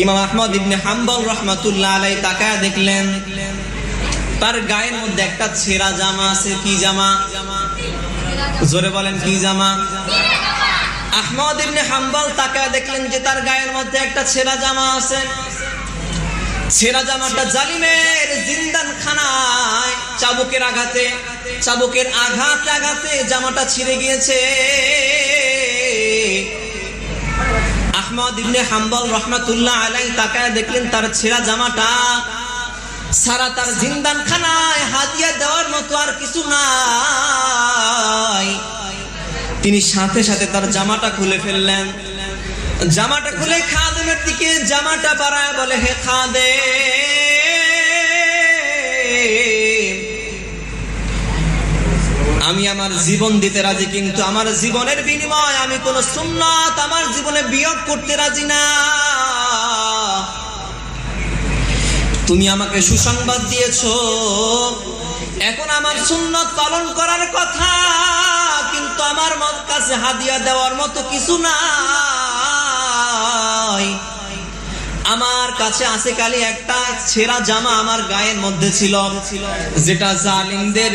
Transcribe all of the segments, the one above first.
ইমাম আহমদ ইবনে হাম্বল রহমাতুল্লাহ আলাই তাকায় দেখলেন, তার গায়ের মধ্যে একটা ছেঁড়া জামা আছে, কি জামা? জোরে বলেন, কি জামা? আহমদ ইবনে হাম্বল তাকায় দেখলেন যে তার গায়ের মধ্যে একটা ছেঁড়া জামা আছে। ছেঁড়া জামাটা জালিমের জিন্দান খানায় চাবুকের আঘাতে, চাবুকের আঘাত আঘাতে জামাটা ছিঁড়ে গিয়েছে। আহমদ ইবনে হাম্বল রহমাতুল্লাহ আলাই তাকায় দেখলেন তার ছেঁড়া জামাটা সারা তার জিন্দান খানায় হাদিয়া দেওয়ার মতো আর কিছু নাই। তিনি সাথে সাথে তার জামাটা খুলে ফেললেন। জামাটা খুলে খাদেমের দিকে জামাটা পাড়ায় বলে, হে খাদে আমি আমার জীবন দিতে রাজি, কিন্তু আমার জীবনের বিনিময় আমি কোন সুন্নাত আমার জীবনে বিয়োগ করতে রাজি না। তুমি আমাকে সুসংবাদ দিয়েছ, এখন আমার সুন্নত পালন করার কথা, কিন্তু আমার কাছে হাদিয়া দেওয়ার মতো কিছু নাই। আমার কাছে আছে কালি একটা ছেঁড়া জামা আমার গায়ের মধ্যে ছিল, যেটা জালিমদের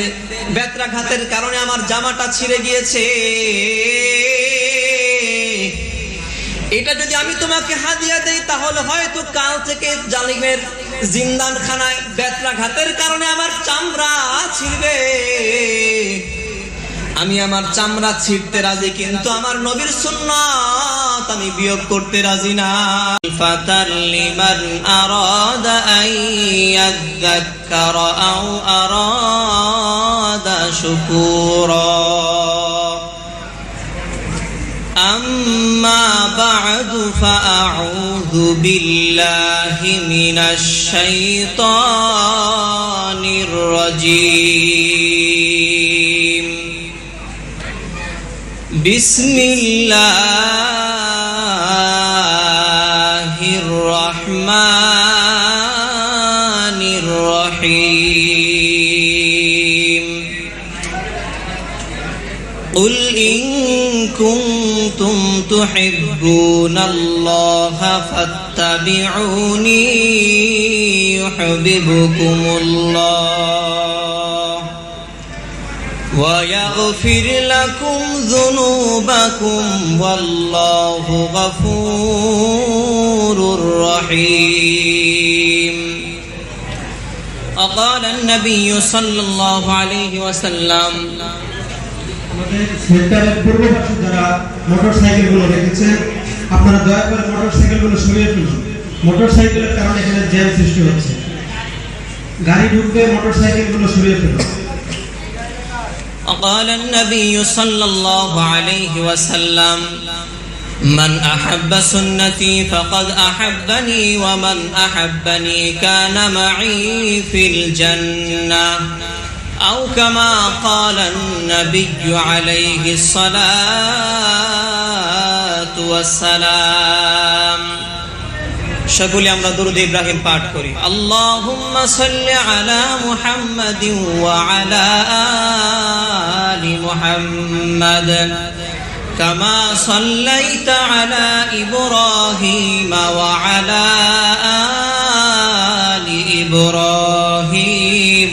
বেত্রাঘাতের কারণে আমার জামাটা ছিঁড়ে গিয়েছে। এটা যদি আমি তোমাকে হাদিয়া দেই, তাহলে হয়তো কাল থেকে জালিমের জিন্দান খানায় বেত্রাঘাতের কারণে আমার চামড়া ছিঁড়বে। আমি আমার চামড়া ছিঁড়তে রাজি, কিন্তু আমার নবীর সুন্নাত আমি বিয়োগ করতে রাজি না ফাতাল লিমান আরাদা আন ইয়াযাক্কারা আও আরাদা শুকুরা أما بعد فأعوذ بالله من الشيطان الرجيم بسم الله قل إن كنتم تحبون الله فاتبعوني يحببكم الله ويغفر لكم ذنوبكم والله غفور رحيم وقال النبي صلى الله عليه وسلم আমাদের সেন্টারের পূর্ব পাশে যারা মোটর সাইকেল গুলো রেখেছেন আপনারা দয়া করে মোটর সাইকেল গুলো সরিয়ে ফেলুন মোটর সাইকেলের কারণে এখানে জ্যাম সৃষ্টি হচ্ছে গাড়ি ঢুকবে মোটর সাইকেল গুলো সরিয়ে ফেলুন وقال النبي صلى الله عليه وسلم من أحب سنتي فقد أحبني ومن أحبني كان معي في الجنة أو كما قال النبي عليه الصلاة والسلام সকলে আমরা দরুদ ইব্রাহিম পাঠ করি আল্লাহুম্মা সাল্লি আলা মুহাম্মাদিন ওয়া আলা আলি মুহাম্মাদ كما صليت على إبراهيم وعلى آل إبراهيم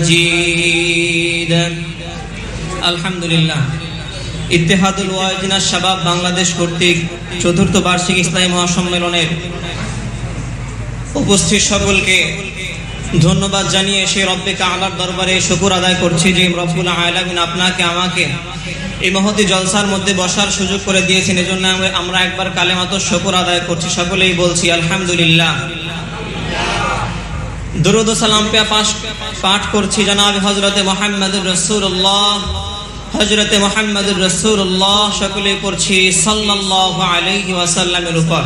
مجيد الحمد لله ইত্তেহাদুল ওয়াজিনা শাবাব বাংলাদেশ কর্তৃক চতুর্থ বার্ষিক ইসলামী মহাসম্মেলনের উপস্থিত সকলকে ধন্যবাদ জানিয়ে সেই রব্বে কালার দরবারে শুকুর আদায় করছি যে রব্বুল আলামিন আপনাকে আমাকে এই মহতি জলসার মধ্যে বসার সুযোগ করে দিয়েছেন এজন্য আমরা- আমরা একবার কালেমাতো শুকুর আদায় করছি সকলেই বলছি আলহামদুলিল্লাহ দরুদ সালাম পাশ পাঠ করছি জনাব হজরতে মোহাম্মদ রসুল্লাহ হজরতে মোহাম্মদুর রসুল্লাহ সকলে পড়ছি সাল্লাল্লাহু আলাইহি ওয়াসাল্লামের উপর।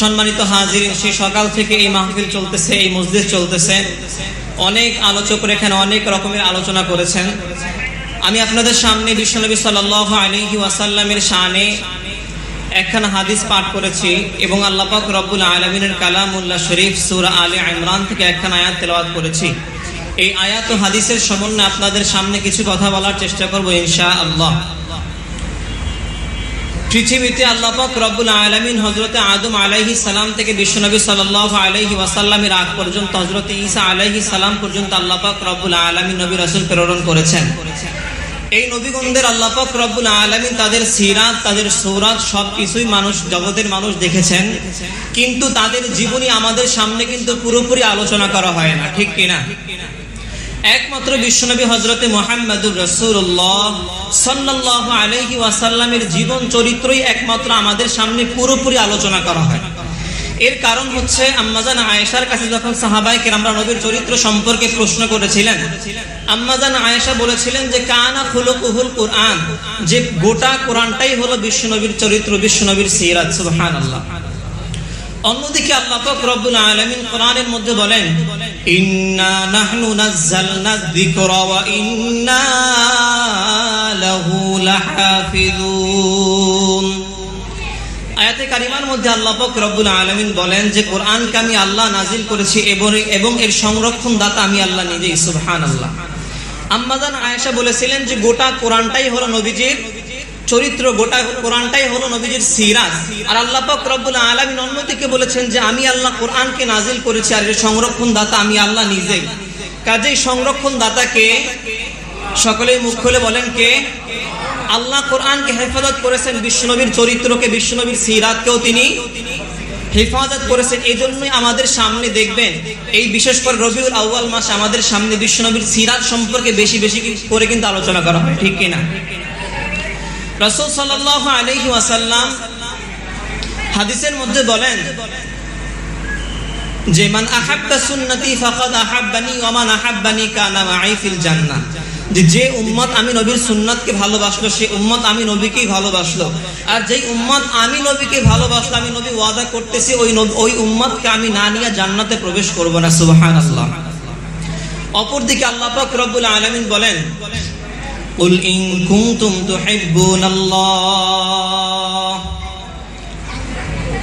সম্মানিত হাজির সে সকাল থেকে এই মাহফিল চলতেছে, এই মসজিদ চলতেছে। অনেক আলোচকরা এখানে অনেক রকমের আলোচনা করেছেন। আমি আপনাদের সামনে বিশ্বনবী সাল্লাহ আলহি ওয়াসাল্লামের শানে একখানা হাদিস পাঠ করেছি এবং আল্লাহ পাক রব্বুল আলমিনের কালামুল্লাহ শরীফ সুরা আলী ইমরান থেকে একখানা আয়াত তেলাওয়াত করেছি। এই আয়াত ও হাদিসের সমন্বয়ে আপনাদের সামনে কিছু কথা বলার চেষ্টা করব ইনশা আল্লাহ পৃথিবীতে আল্লাহ পাক রব্বুল আলামিন হযরতে আদম আলাইহি সালাম থেকে বিশ্বনবী সাল্লাল্লাহু আলাইহি ওয়াসাল্লামের আগ পর্যন্ত হযরতে ঈসা আলাইহিস সালাম পর্যন্ত আল্লাহ পাক রব্বুল আলামিন নবী রাসূল প্রেরণ করেছেন। এই নবীগণদের আল্লাহ পাক রব্বুল আলামিন তাদের সিরাত, তাদের সৌরাত সবকিছুই মানুষ, জগতের মানুষ দেখেছেন। কিন্তু তাদের জীবনী আমাদের সামনে কিন্তু পুরোপুরি আলোচনা করা হয় না, ঠিক কিনা? একমাত্র বিশ্বনবী হজরতে মোহাম্মদুর রসুল্লাহ সাল্লাহ আলহি ওয়াসাল্লামের জীবন চরিত্রই একমাত্র আমাদের সামনে পুরোপুরি আলোচনা করা হয়। এর কারণ হচ্ছে আম্মাজান আয়েশার কাছে যখন সাহাবাই কেরামরা নবীর চরিত্র সম্পর্কে প্রশ্ন করেছিলেন আম্মাজান আয়েশা বলেছিলেন যে, কানা খুলুকুহুল কোরআন যে গোটা কোরআনটাই হলো বিশ্বনবীর চরিত্র বিশ্বনবীর সিরাত, সুবহানাল্লাহ। অন্যদিকে আল্লাহ পাক রব্বুল আলামিন কোরআনের মধ্যে বলেন, ইন্না নাহনু নাযালনা যিকরা ওয়া ইন্না লাহু আয়াতে কারিমার মধ্যে আল্লাহ পাক রব্বুল আলামিন বলেন যে, কোরআনকে আমি আল্লাহ নাজিল করেছি এবং এবং এর সংরক্ষণ দাতা আমি আল্লাহ নিজেই, সুবহানাল্লাহ। আম্মাদান আয়েশা বলেছিলেন যে, গোটা কোরআনটাই হলো নবীজির চরিত্র, গোটা কোরআনটাই হলো নবীজির সিরাজ আর আল্লাহ পাক রব্বুল আলামিন অন্যদিকে বলেছেন যে, আমি আল্লাহ কোরআনকে নাজিল করেছি আর এর সংরক্ষণ দাতা আমি আল্লাহ নিজেই। কাজেই সংরক্ষণ দাতাকে সকলেই মুখ খুলে বলেন কে? আল্লাহ কোরআনকে হেফাজত করেছেন বিশ্বনবীর চরিত্রকে, বিশ্বনবীর সিরাতকেও তিনি হেফাজত করেছেন। এই জন্যই আমাদের সামনে দেখবেন, এই বিশেষ করে রবিউল আউয়াল মাসে আমাদের সামনে বিশ্বনবীর সিরাত সম্পর্কে বেশি বেশি করে কিন্তু আলোচনা করা হয়, ঠিক কিনা? রসুল সাল্লাহ আলহি ওয়াসাল্লাম হাদিসের মধ্যে বলেন যে, মান আহাব্বা সুন্নতি ফাকাদ আহাব্বানি ওয়া মান আহাব্বানি কানা মাই ফিল জান্নাহ। যে যে উম্মত আমি নবীর সুন্নতকে ভালোবাসলো সেই উম্মত আমি নবীকেই ভালোবাসলো আর যেই উম্মত আমি নবীকে ভালোবাসলো আমি নবী ওয়াদা করতেছি ওই ওই উম্মতকে আমি না নিয়ে জান্নাতে প্রবেশ করব না সুবহানাল্লাহ অপরদিকে আল্লাহ পাক রব্বুল আলামিন বলেন قل إن كنتم تحبون الله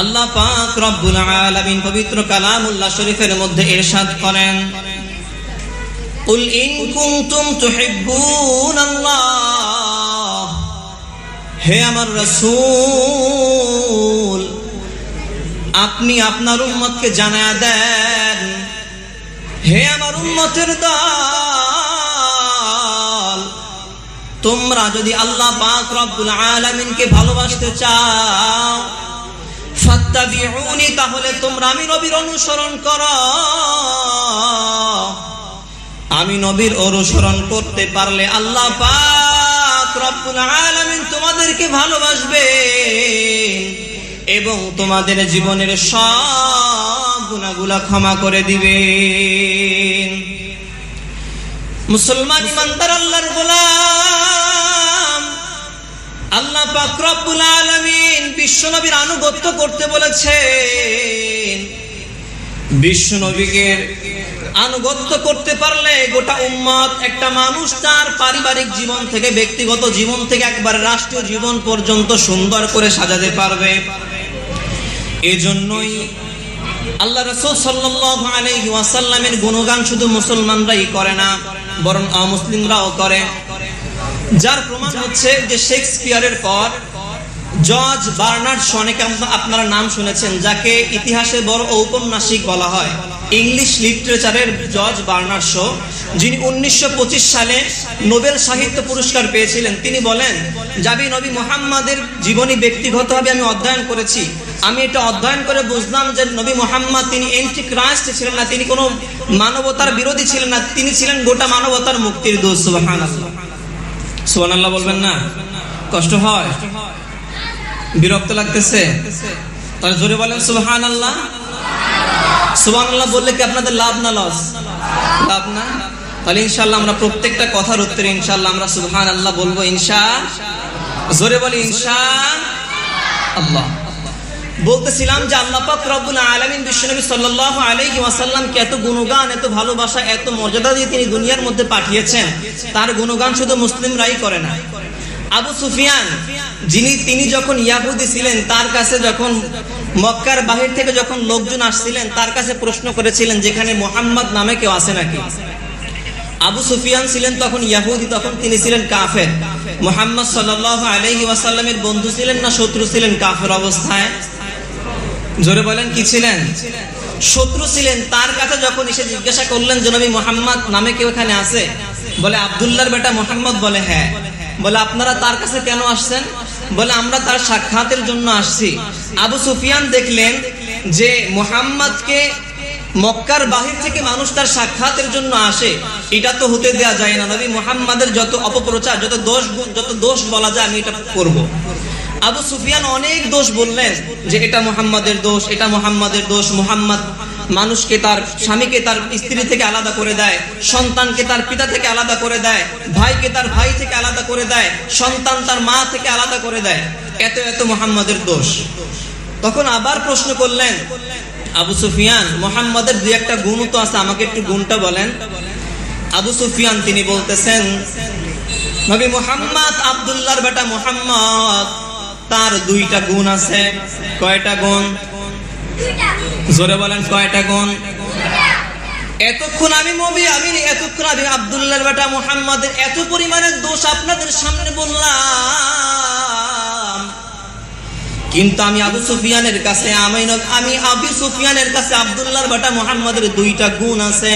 আল্লাহ পাক রব্বুল আলামিন পবিত্র কালামুল্লাহ শরীফের মধ্যে ইরশাদ করেন। কুল ইন কুনতুম তুহিব্বুনাল্লাহ হে আমার রাসূল, আপনি আপনার উম্মতকে জানায়া দেন। হে আমার উম্মতের দল, তোমরা যদি আল্লাহ পাক রব্বুল আলামিনকে ভালোবাসতে চাও ফাত্তাবিউনি, তাহলে তোমরা আমি নবীর অনুসরণ করো। আমি নবীর অনুসরণ করতে পারলে আল্লাহ পাক রব্বুল আলামিন তোমাদেরকে ভালোবাসবে এবং তোমাদের জীবনের সব গুনাহগুলা ক্ষমা করে দিবেন মুসলমান ইমানদার আল্লাহর গোলাম। আল্লাহ পাক রব্বুল আলামিন বিশ্বনবীর আনুগত্য করতে বলেছেন। বিশ্বনবীকে আনুগত্য করতে পারলে গোটা উম্মত একটা মানুষ তার পারিবারিক জীবন থেকে, ব্যক্তিগত জীবন থেকে একবার রাষ্ট্রীয় জীবন পর্যন্ত সুন্দর করে সাজাতে পারবে। এজন্যই আল্লাহ রসুল সাল্লাল্লাহু আলাইহি ওয়াসাল্লামের গুণগান শুধু মুসলমানরাই করে না, বরং অমুসলিমরাও করে। যার প্রমাণ হচ্ছে যে শেক্সপিয়ারের পর জর্জ বার্নার্ড শনেকে আপনারা নাম শুনেছেন, যাকে ইতিহাসে বড় ঔপন্যাসিক বলা হয়। ইংলিশ লিটারেচারের জর্জ বার্নার শো, যিনি উনিশশো পঁচিশ সালে নোবেল সাহিত্য পুরস্কার পেয়েছিলেন। তিনি বলেন, যাবি নবী মোহাম্মদের জীবনী ব্যক্তিগতভাবে আমি অধ্যয়ন করেছি। আমি এটা অধ্যয়ন করে বুঝলাম যে নবী মোহাম্মদ তিনি এন্টি ক্রাইস্ট ছিলেন না, তিনি কোনো মানবতার বিরোধী ছিলেন না, তিনি ছিলেন গোটা মানবতার মুক্তির দোষ আল্লাহ সুবান আল্লাহ বলবেন না? কষ্ট হয়? বিরক্ত লাগতেছে? তাহলে জোরে বলেন সুবহান আল্লাহ সুবান আল্লাহ বললে কি আপনাদের লাভ না লস? লাভ না? তাহলে ইনশাল্লাহ আমরা প্রত্যেকটা কথার উত্তরে ইনশাল্লাহ আমরা সুবহান আল্লাহ বলব ইনশা জোরে বলি ইনশা আল্লাহ। বলতেছিলাম যে আল্লাহ পাক রব্বুল আলামিন বিশ্বনবী সাল্লাল্লাহু আলাইহি ওয়াসাল্লামকে এত গুণগান, এত ভালোবাসা, এত মর্যাদা দিয়ে তিনি দুনিয়ার মধ্যে পাঠিয়েছেন, তার গুণগান শুধু মুসলিমরাই করে না। আবু সুফিয়ান, যিনি, তিনি যখন ইয়াহুদি ছিলেন, তার কাছে যখন মক্কার বাহির থেকে যখন লোকজন আসছিলেন, তার কাছে প্রশ্ন করেছিলেন যেখানে মোহাম্মদ নামে কেউ আছে নাকি? আবু সুফিয়ান ছিলেন তখন ইয়াহুদি, তখন তিনি ছিলেন কাফের। মোহাম্মদ সাল্লাল্লাহু আলাইহি ওয়াসাল্লামের বন্ধু ছিলেন না শত্রু ছিলেন কাফের অবস্থায়? জোরে বলেন, কি ছিলেন? শত্রু ছিলেন। তার কাছে যখন এসে জিজ্ঞাসা করলেন যে নবী মোহাম্মদ নামে কেউ এখানে আছে? বলে, আব্দুল্লাহর বেটা মোহাম্মদ বলে হ্যাঁ। বলে, আপনারা তার কাছে কেন আসছেন? বলে, আমরা তার সাক্ষাতের জন্য আসছি। আবু সুফিয়ান দেখলেন যে মোহাম্মদকে মক্কার বাহির থেকে মানুষ তার সাক্ষাতের জন্য আসে। এটা তো হতে দেয়া যায় না। নবী মোহাম্মদের যত অপপ্রচার, যত দোষ যত দোষ বলা যায়, আমি এটা করব। আবু সুফিয়ান অনেক দোষ বললেন যে এটা মোহাম্মদের দোষ, এটা মোহাম্মদের দোষ। মোহাম্মদ মানুষকে তার স্বামীকে তার স্ত্রী থেকে আলাদা করে দেয়, সন্তানকে তার পিতা থেকে আলাদা করে দেয়, ভাইকে তার ভাই থেকে আলাদা করে দেয়, সন্তান তার মা থেকে আলাদা করে দেয়। এত এত মোহাম্মদের দোষ। তখন আবার প্রশ্ন করলেন, আবু সুফিয়ান, মোহাম্মদের দুই একটা গুণ তো আছে, আমাকে একটু গুণটা বলেন। আবু সুফিয়ান তিনি বলতেছেন, নবী মোহাম্মদ আব্দুল্লাহর বেটা মোহাম্মদ তার দুইটা গুণ আছে। কয়টা গুণ? জোরে বলেন, কয়টা গুণ? এতক্ষণ আমি মবি আমি এতক্ষণ আমি আব্দুল্লাহর বেটা মোহাম্মদের এত পরিমাণের দোষ আপনাদের সামনে বললাম। কিন্তু আমি আবু সুফিয়ানের কাছে, আমি আমি আবু সুফিয়ানের কাছে আব্দুল্লাহর বেটা মোহাম্মদের দুইটা গুণ আছে।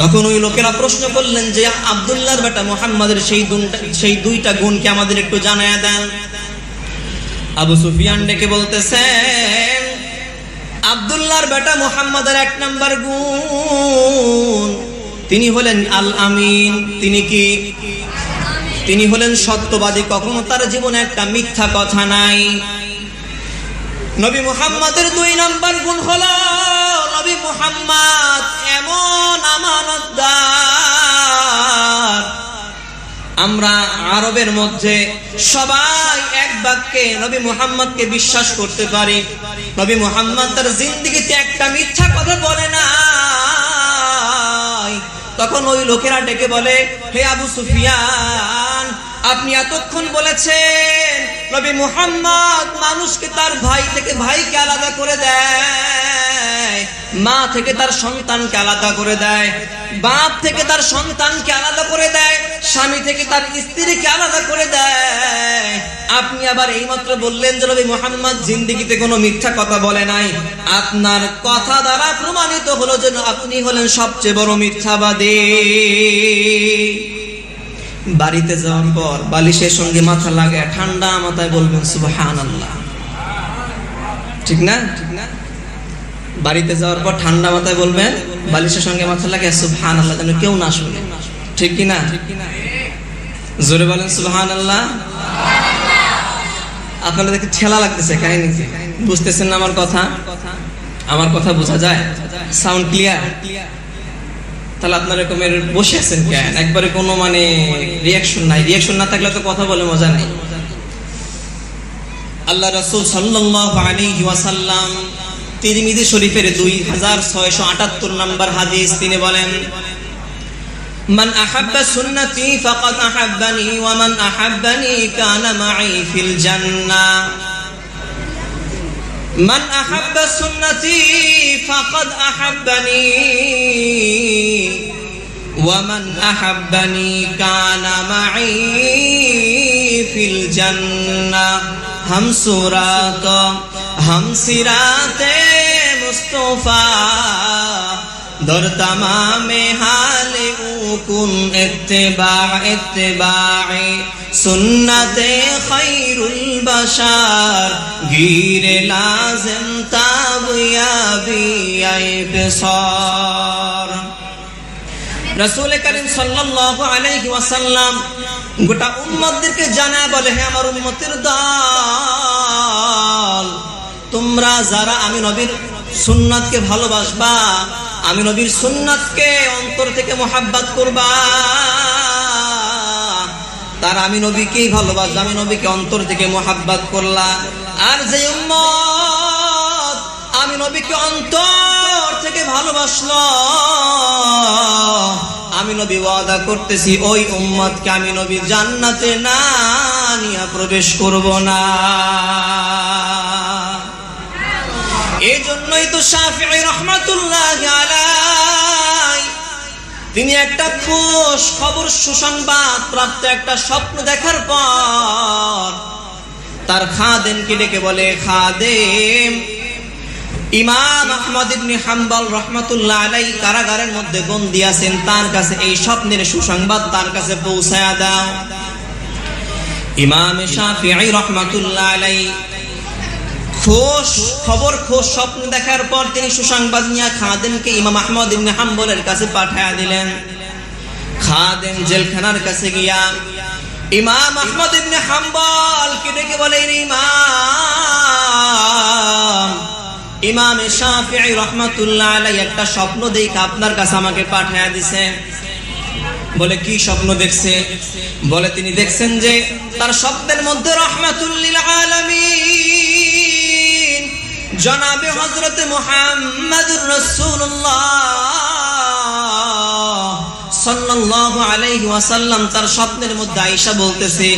তখন ওই লোকেরা প্রশ্ন করলেন যে, আব্দুল্লাহর বেটা মোহাম্মদের সেই গুণটা সেই দুইটা গুণকে আমাদের একটু জানায়া দেন? আবু সুফিয়ান ডেকে বলতেছেন আব্দুল্লাহর বেটা মোহাম্মদের এক নাম্বার গুণ। তিনি হলেন আল আমিন। তিনি কি? তিনি হলেন সত্যবাদী। কখনো তার জীবনে একটা মিথ্যা কথা নাই। নবী মুহাম্মাদের দুই নাম্বার গুণ হলো, নবী মুহাম্মদ এমন আমানতদার। আমরা আরবের মধ্যে সবাই এক বাক্যে নবী মুহাম্মদকে বিশ্বাস করতে পারি। নবী মুহাম্মদ তার জিন্দগিতে একটা মিথ্যা কথা বলে না তখন ওই লোকেরা ডেকে বলে, হে আবু সুফিয়ান আপনি এতক্ষণ বলেছেন, নবী মুহাম্মদ মানুষকে তার ভাই থেকে ভাইকে আলাদা করে দেয়, মা থেকে তার সন্তানকে আলাদা করে দেয়, বাপ থেকে তার সন্তানকে আলাদা করে দেয়, স্বামী থেকে তার স্ত্রীকে আলাদা করে দেয়। আপনি আবার এইমাত্র বললেন যে নবী মোহাম্মদ জিন্দিগিতে কোনো মিথ্যা কথা বলে নাই। আপনার কথা দ্বারা প্রমাণিত হলো যে আপনি হলেন সবচেয়ে বড় মিথ্যাবাদী। বাড়িতে যাওয়ার পর বালিশের সঙ্গে মাথা লাগায় ঠান্ডা মাথায় বলবেন সুবহান আল্লাহ ঠিক না? ঠিক না? বাড়িতে যাওয়ার পর ঠান্ডা মাথায় বলবেন, বালিশের সঙ্গে মাথা লাগে সুবহান আল্লাহ যেন কেউ না শুনে। ঠিক কি না? জোরে বলেন সুবহান আল্লাহ আপনারা দেখে ঠেলা লাগতেছে কাহিনী? বুঝতেছেন না আমার কথা? আমার কথা বোঝা যায়? সাউন্ড ক্লিয়ার তাহলে আপনার এরকমের বসে আছেন কেন একবারে কোনো মানে রিয়াকশন নাই রিয়াকশন না থাকলে তো কথা বলে মজা নাই আল্লাহ রাসূল সাল্লাল্লাহু আলাইহি ওয়াসাল্লাম তিরমিজি শরীফের 2678 নম্বর হাদিস তিনি বলেন من أحب سنتي فقد أحبني ومن أحبني كان معي في الجنة من احب سنتي فقد احبني ومن احبنی كان معي في الجنه ہم سورات ہم سرات مصطفی. در تمام حال او کن اتباع اتباع سنت خیر البشر گیر لازم تاب یابی بصار রসুল করিম সাল্লাল্লাহু আলাইহি ওয়াসাল্লাম গোটা উম্মতদেরকে জানা বলে হে আমার উম্মতের দল তোমরা যারা আমি নবীর সুন্নাতকে ভালোবাসবা, আমি নবীর সুন্নাতকে অন্তর থেকে মোহাব্বত করবা। তার আমি নবীকেই ভালোবাসবা, আমি নবীকে অন্তর থেকে মোহাব্বত করলা। আর যে উম্মত আমি নবীকে অন্তর থেকে ভালোবাসলো, আমি নবী ওয়াদা করতেছি, ওই উম্মতকে আমি নবী জান্নাতে না নিয়ে প্রবেশ করব না। জন্যই তো শাফিঈ রহমাতুল্লাহ তিনি একটা খোশ খবর সুসংবাদ প্রাপ্ত একটা স্বপ্ন দেখার পর তার খাদেমকে ডেকে বলে, খাদেম, ইমাম আহমদ ইবনে হাম্বল রহমাতুল্লাহ আলাই কারাগারের মধ্যে বন্দী আছেন। তার কাছে এই স্বপ্নের সুসংবাদ তার কাছে পৌঁছায়া দাও। ইমাম শাফিঈ রহমাতুল্লাহ আলাই খোশ, খবর খোশ, স্বপ্ন দেখার পর তিনি সুসংবাদ নিয়ে খাদেমকে ইমাম আহমদ ইবনে হাম্বলের কাছে পাঠায়া দিলেন। খাদেম জেলখানার কাছে গিয়া ইমাম আহমদ ইবনে হাম্বল কে ডেকে বলেন ইমাম। ইমাম শাফিঈ রহমাতুল্লাহ আলাই একটা স্বপ্ন দেখে, আপনার কাছে আমাকে পাঠায়া দিছে। বলে, কি স্বপ্ন দেখছে? বলে, তিনি দেখছেন যে তার স্বপ্নের মধ্যে রহমাতুল্লিল আলামিন। জনাবে হযরত মুহাম্মদুর রাসূলুল্লাহ। সাল্লাল্লাহু আলাইহি ওয়াসাল্লাম তার স্বপ্নের মধ্যে আয়েশা বলতেছে,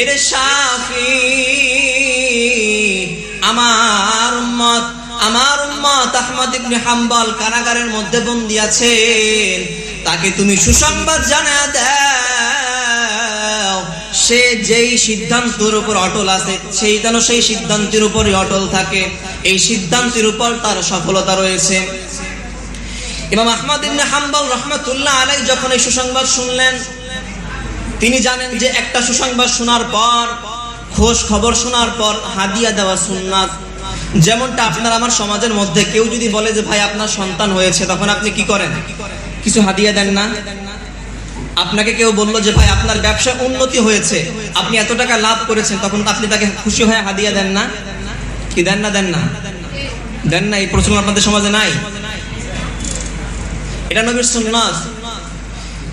এরে শাফি, আমার উম্মত আমার উম্মত আহমদ ইবনে হাম্বল কারাগারের মধ্যে বন্দী আছেন। তাকে তুমি সুসংবাদ জানা দাও। সে যেই সিদ্ধান্তের উপর অটল আছে, সেই যেন সেই সিদ্ধান্তের উপরই অটল থাকে। এই সিদ্ধান্তের উপর তার সফলতা রয়েছে। ইমাম আহমদ ইবনে হাম্বল রহমাতুল্লাহ আলাই যখন এই সুসংবাদ শুনলেন, তিনি জানেন যে একটা সুসংবাদ শোনার পর খোঁজ খবর শোনার পর হাদিয়া দেওয়া সুন্নাত। যেমনটা আপনার আমার সমাজের মধ্যে কেউ যদি বলে যে, ভাই, আপনার সন্তান হয়েছে, তখন আপনি কি করেন? কিছু হাদিয়া দেন না? আপনাকে কেউ বলল যে, ভাই, আপনার ব্যবসা উন্নতি হয়েছে। আপনি এত টাকা লাভ করেছেন, তখন তো আপনি তাকে খুশি হয়ে হাদিয়া দেন না? কি দেন না দেন না? দেন না, এই প্রচলন আপনাদের সমাজে নাই? এটা নবীর সুন্নাত।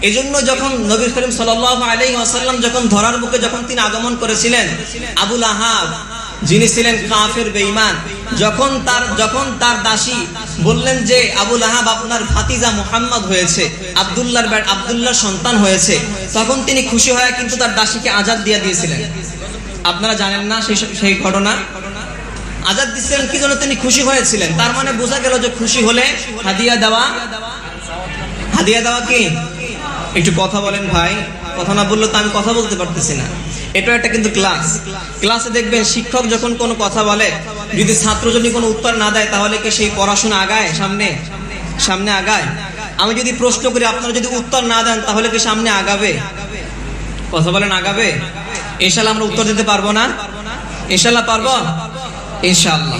এই জন্য যখন নবীর করিম সাল্লাল্লাহু আলাইহি ওয়াসাল্লাম যখন ধরার বুকে যখন তিনি আগমন করেছিলেন, আবুল আহাব যিনি ছিলেন কাফের বেঈমান, যখন তার যখন তার দাসী বললেন যে আবুল আহাব আপনার ভাতিজা মুহাম্মদ হয়েছে, আব্দুল্লাহর ব্যাট, আব্দুল্লাহর সন্তান হয়েছে, তখন তিনি খুশি হয়ে কিন্তু তার দাসীকে আজাদ দিয়ে দিয়েছিলেন। আপনারা জানেন না সেই সেই ঘটনা? আজাদ দিচ্ছিলেন কি জন্য তিনি খুশি হয়েছিলেন? তার মানে বোঝা গেল যে খুশি হলে হাদিয়া দেওয়া হাদিয়া দেওয়া কি? একটু কথা বলেন ভাই। কথা না বললে তো আমি কথা বলতে পারতেছি না। এটা একটা কিন্তু ক্লাস ক্লাসে দেখবেন শিক্ষক যখন কোনো কথা বলে, যদি ছাত্র যদি কোনো উত্তর না দেয়, তাহলে কি সেই পড়াশোনা আগায় সামনে? সামনে আগায়? আমি যদি প্রশ্ন করি, আপনারা যদি উত্তর না দেন, তাহলে কি সামনে আগাবে? কথা বলেন, আগাবে? ইনশাল্লাহ আমরা উত্তর দিতে পারব না? ইনশাল্লাহ পারব? ইনশাল্লাহ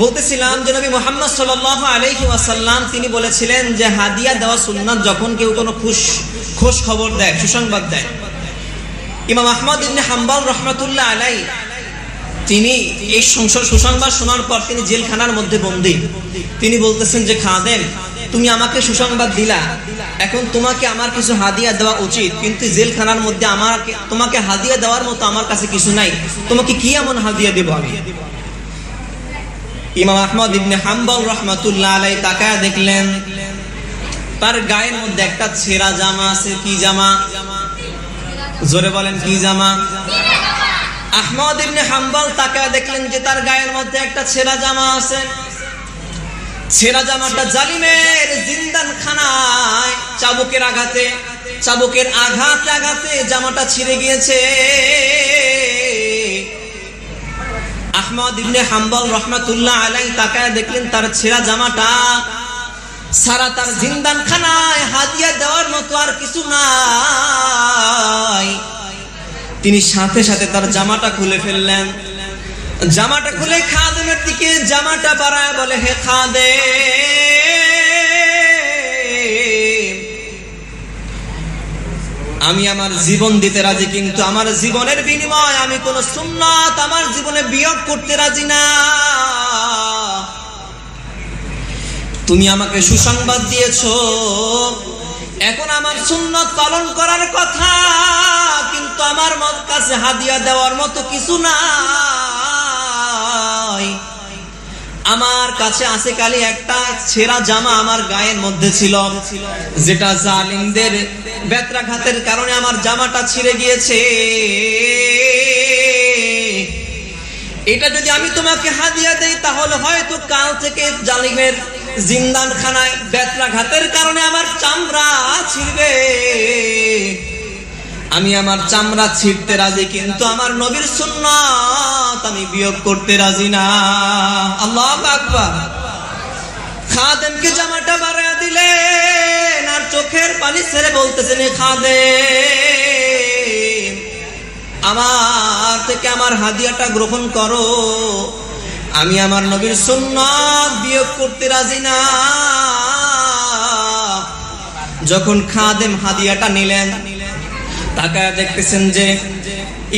বলতেছিলাম যে নবী মোহাম্মদ সাল্লাল্লাহু আলাইহি ওয়াসাল্লাম, তিনি বলেছিলেন যে হাদিয়া দেওয়া সুন্নাত যখন কেউ কোনো খুশ, খোশ খবর দেয়, সুসংবাদ দেয়। ইমাম আহমদ ইবনে হাম্বল রহমাতুল্লাহ আলাই, তিনি এই সংসার সুসংবাদ শোনার পর তিনি জেলখানার মধ্যে বন্দী। তিনি বলতেছেন যে, খাদেম, তুমি আমাকে সুসংবাদ দিলা। এখন তোমাকে আমার কিছু হাদিয়া দেওয়া উচিত, কিন্তু জেলখানার মধ্যে আমাকে, তোমাকে হাদিয়া দেওয়ার মতো আমার কাছে কিছু নাই। তোমাকে কি এমন হাদিয়া দেব আমি? ইমাম আহমদ ইবনে হাম্বল রহমাতুল্লাহ আলাই তাকায় দেখলেন, তার গায়ের মধ্যে একটা ছেঁড়া জামা আছে, কি জামা? জোরে বলেন, কি জামা? আহমদ ইবনে হাম্বল তাকায় দেখলেন যে তার গায়ের মধ্যে একটা ছেঁড়া জামা আছে। ছেঁড়া জামাটা জালিমের জিন্দান খানায় চাবুকের আঘাতে, চাবুকের আঘাত, আঘাতে জামাটা ছিঁড়ে গিয়েছে। আহমদ ইবনে হাম্বল রহমাতুল্লাহ আলাই তাকায় দেখলেন তার ছেঁড়া জামাটা সারা তার জিন্দান খানায় হাদিয়া দেওয়ার মতো আর কিছু নাই। তিনি সাথে সাথে তার জামাটা খুলে ফেললেন। জামাটা খুলে খাদেমের দিকে জামাটা বাড়ায় বলে, হে খাদে আমি আমার জীবন দিতে রাজি, কিন্তু আমার জীবনের বিনিময় আমি কোন সুন্নাত আমার জীবনে বিয়োগ করতে রাজি না। তুমি আমাকে সুসংবাদ দিয়েছ। এখন আমার সুন্নত পালন করার কথা, কিন্তু আমার মত কাছে হাদিয়া দেওয়ার মতো কিছু নাই। আমার কাছে আছে কালি একটা ছেঁড়া জামা আমার গায়ের মধ্যে ছিল, যেটা জালিমদের বেত্রাঘাতের কারণে আমার জামাটা ছিঁড়ে গিয়েছে। এটা যদি আমি তোমাকে হাদিয়া দেই, তাহলে হয়তো কাল থেকে জালিমের জিন্দান খানায় বেত্রাঘাতের কারণে আমার চামড়া ছিঁড়বে। আমি আমার চামড়া ছিঁড়তে রাজি, কিন্তু আমার নবীর সুন্নাত আমি বিয়োগ করতে রাজি না। আল্লাহ আকবার। খাদেমকে জামাটা বাড়ায় দিলেন, আর চোখের পানি ছেড়ে বলতেছেন, "এ খাদেম, আমার থেকে আমার হাদিয়াটা গ্রহণ করো। আমি আমার নবীর সুন্নাত বিয়োগ করতে রাজি না। যখন খাদেম হাদিয়াটা নিলেন তাকায় দেখতেছেন যে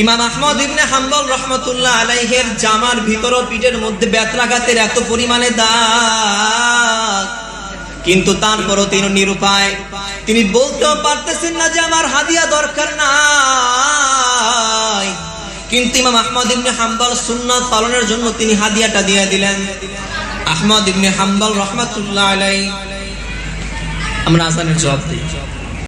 ইমাম আহমদ ইবনে হাম্বল রহমতুল্লাহ আলাইহের জামার ভিতর পিঠের মধ্যে বেতরাঘাতের এত পরিমাণে দাগ। কিন্তু তারপরও তিনি নিরুপায়। তিনি বলতেও পারতেছেন না যে আমার হাদিয়া দরকার নাই। কিন্তু ইমাম আহমদ ইবনে হাম্বল সুন্নাত পালনের জন্য তিনি হাদিয়াটা দিয়ে দিলেন। আহমদ ইবনে হাম্বল রহমতুল্লাহ আলাই আমরা আসানের জবাব দিই।